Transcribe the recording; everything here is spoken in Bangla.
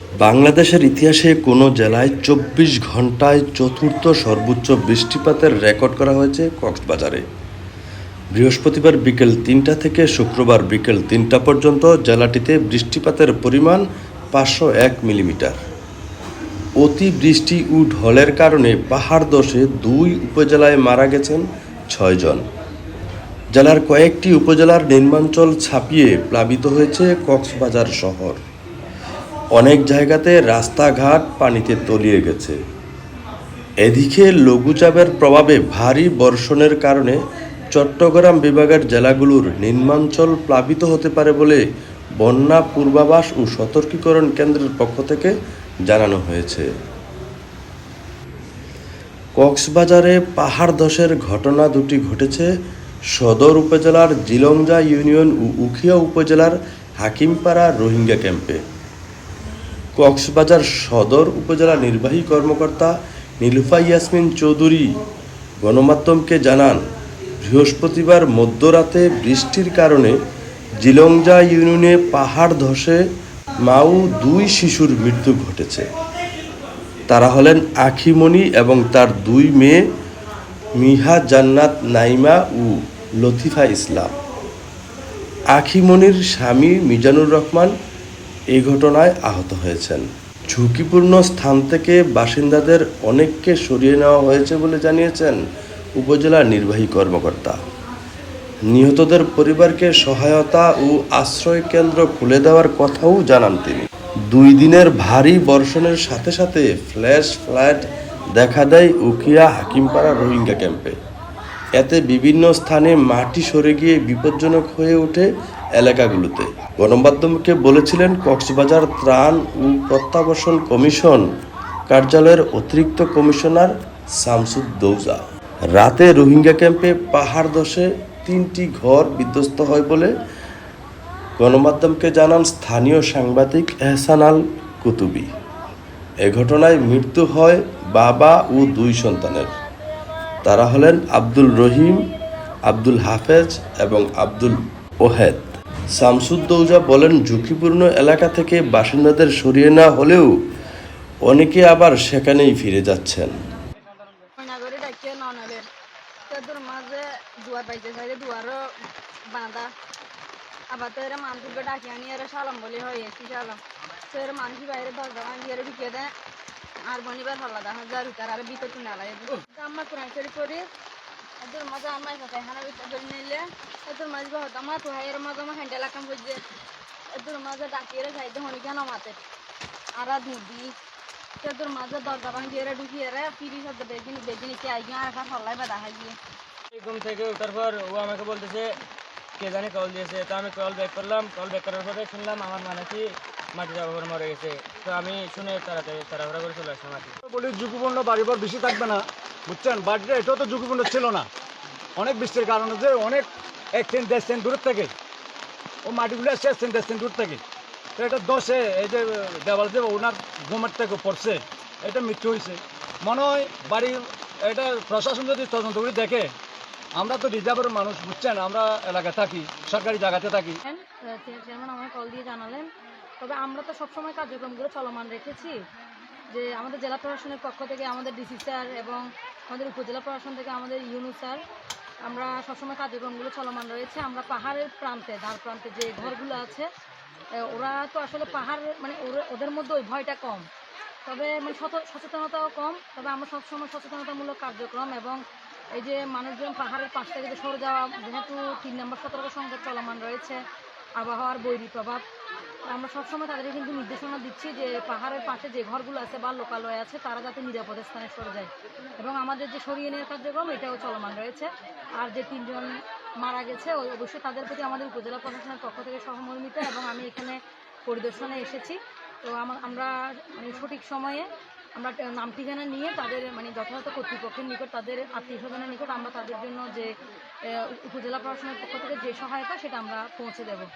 বাংলাদেশের ইতিহাসে কোনো জেলায় চব্বিশ ঘন্টায় চতুর্থ সর্বোচ্চ বৃষ্টিপাতের রেকর্ড করা হয়েছে কক্সবাজারে। বৃহস্পতিবার বিকেল তিনটা থেকে শুক্রবার বিকেল তিনটা পর্যন্ত জেলাটিতে বৃষ্টিপাতের পরিমাণ পাঁচশো এক মিলিমিটার। অতি বৃষ্টি ও ঢলের কারণে পাহাড় দশে দুই উপজেলায় মারা গেছেন ছয়জন জেলার কয়েকটি উপজেলার নির্মাঞ্চল ছাপিয়ে প্লাবিত হয়েছে কক্সবাজার শহর। অনেক জায়গাতে রাস্তাঘাট পানিতে তলিয়ে গেছে। এদিকে লঘুচাপের প্রভাবে ভারী বর্ষণের কারণে চট্টগ্রাম বিভাগের জেলাগুলোর নিম্নাঞ্চল প্লাবিত হতে পারে বলে বন্যা পূর্বাভাস ও সতর্কীকরণ কেন্দ্রের পক্ষ থেকে জানানো হয়েছে। কক্সবাজারে পাহাড় ধসের ঘটনা দুটি ঘটেছে। সদর উপজেলার জিলংজা ইউনিয়ন ও উখিয়া উপজেলার হাকিমপাড়া রোহিঙ্গা ক্যাম্পে। কক্সবাজার সদর উপজেলা নির্বাহী কর্মকর্তা নীলুফা ইয়াসমিন চৌধুরী গণমাধ্যমকে জানান, বৃহস্পতিবার মধ্যরাতে বৃষ্টির কারণে জিলংজা ইউনিয়নে পাহাড় ধসে মাউ দুই শিশুর মৃত্যু ঘটেছে। তারা হলেন আখিমণি এবং তার দুই মেয়ে মিহা জান্নাত নাইমা ও লতিফা ইসলাম। আখিমণির স্বামী মিজানুর রহমান এই ঘটনায় আহত হয়েছেন। ঝুঁকিপূর্ণ স্থান থেকে বাসিন্দাদের অনেককে সরিয়ে নেওয়া হয়েছে বলে জানিয়েছেন উপজেলা নির্বাহী কর্মকর্তা। নিহতদের পরিবারকে সহায়তা ও আশ্রয় কেন্দ্র খুলে দেওয়ার কথাও জানান তিনি। দুই দিনের ভারী বর্ষণের সাথে সাথে ফ্ল্যাশ ফ্ল্যাট দেখা দেয় উকিয়া হাকিমপাড়া রোহিঙ্গা ক্যাম্পে। এতে বিভিন্ন স্থানে মাটি সরে গিয়ে বিপজ্জনক হয়ে ওঠে এলাকাগুলোতে। গণমাধ্যমকে বলেছিলেন, কক্সবাজার ত্রাণ ও প্রত্যাবাসন কমিশন কার্যালয়ের অতিরিক্ত কমিশনার শামসুদ দৌজা। রাতে রোহিঙ্গা ক্যাম্পে পাহাড় ধসে তিনটি ঘর বিধ্বস্ত হয় বলে গণমাধ্যমকে জানান স্থানীয় সাংবাদিক এহসান আল কুতুবি। এ ঘটনায় মৃত্যু হয় বাবা ও দুই সন্তানের। তারা হলেন আব্দুল রহিম, আব্দুল হাফেজ এবং আব্দুল ওহেদ। শামসুদ্দৌজা বলেন, ঝুঁকিপূর্ণ এলাকা থেকে বাসিন্দাদের সরিয়ে না হলেও অনেকে আবার সেখানেই ফিরে যাচ্ছেন। বাইরে আর বনিবার হল্লা দেখা যায় রুতার আর ভিতর কিনা লাগে আমার কোরআন শরীফ করি এদের মাঝে আমার সাথে হানা ভিতর ধরে নিলে। এদের মাঝে বহুত আমার তো এর মাঝে আমার হ্যান্ডেল আকাম বুঝছে এদের মাঝে ডাকিয়ে যাইতে হনি কেন মাতে? আর দুধি তোর মাঝে দরজা ভাঙিয়ে ঢুকিয়ে রে পিড়ি সাথে বেদিন বেদিন কে আই আর একটা হল্লাই বা দেখা গিয়ে। ঘুম থেকে ওঠার পর ও আমাকে বলতেছে, কে জানি কল দিয়েছে। তো আমি কল ব্যাক করলাম কল ব্যাক করার পরে শুনলাম আমার মানে কি মাটি যাওয়া করে মরে গেছে। তো আমি শুনে তাড়াতাড়ি তাড়াহুড়া করে চলে আসলাম কি বলি ঝুঁকিপূর্ণ বাড়িঘর বেশি থাকবে না বুঝছেন? বাড়িটা এটাও তো ঝুঁকিপূর্ণ ছিল না। অনেক বৃষ্টির কারণে যে অনেক এক সেন্ট দেড় সেন্ট দূর থেকে। ও মাটিগুলো আসছে এক সেন্ট দেড় সেন্ট দূর থেকে। তো এটা দশে এই যে দেওয়াল যে ওনার ঘুমের থেকে পড়ছে এটা মৃত্যু হয়েছে। মনে হয় বাড়ি এটা প্রশাসন যদি তদন্ত করে দেখে আমরা তো রিজার্ভের মানুষ বুঝছেন? আমরা এলাকায় থাকি সরকারি জায়গাতে থাকি। চেয়ারম্যান আমাকে কল দিয়ে জানালেন। তবে আমরা তো সবসময় কার্যক্রমগুলো চলমান রেখেছি। যে আমাদের জেলা প্রশাসনের পক্ষ থেকে আমাদের ডিসি স্যার এবং আমাদের উপজেলা প্রশাসন থেকে আমাদের ইউনু স্যার, আমরা সবসময় কার্যক্রমগুলো চলমান রয়েছে। আমরা পাহাড়ের প্রান্তে, ধার প্রান্তে যে ঘরগুলো আছে ওরা তো আসলে পাহাড় মানে ওদের মধ্যে ওই ভয়টা কম। তবে মানে সচেতনতাও কম। তবে আমরা সবসময় সচেতনতামূলক কার্যক্রম এবং এই যে মানুষজন পাহাড়ের পাশ থেকে সরে যাওয়া, যেহেতু তিন নম্বর সতর্ক সংকেত চলমান রয়েছে আবহাওয়ার বৈরী প্রভাব। আমরা সবসময় তাদেরকে কিন্তু নির্দেশনা দিচ্ছি যে পাহাড়ের পাশে যে ঘরগুলো আছে বা লোকালয় আছে, তারা যাতে নিরাপদ স্থানে সরে যায়। এবং আমাদের যে সরিয়ে নেওয়ার কার্যক্রম, এটাও চলমান রয়েছে। আর যে তিনজন মারা গেছে অবশ্যই তাদের প্রতি আমাদের উপজেলা প্রশাসনের পক্ষ থেকে সহমর্মিতা এবং আমি এখানে পরিদর্শনে এসেছি। তো আমা- আমরা মানে সঠিক সময়ে আমরা নাম ঠিকানা নিয়ে তাদের মানে যথাযথ কর্তৃপক্ষের নিকট, তাদের আত্মীয় স্বজনের নিকট আমরা তাদের জন্য যে উপজেলা প্রশাসনের পক্ষ থেকে যে সহায়তা, সেটা আমরা পৌঁছে দেব।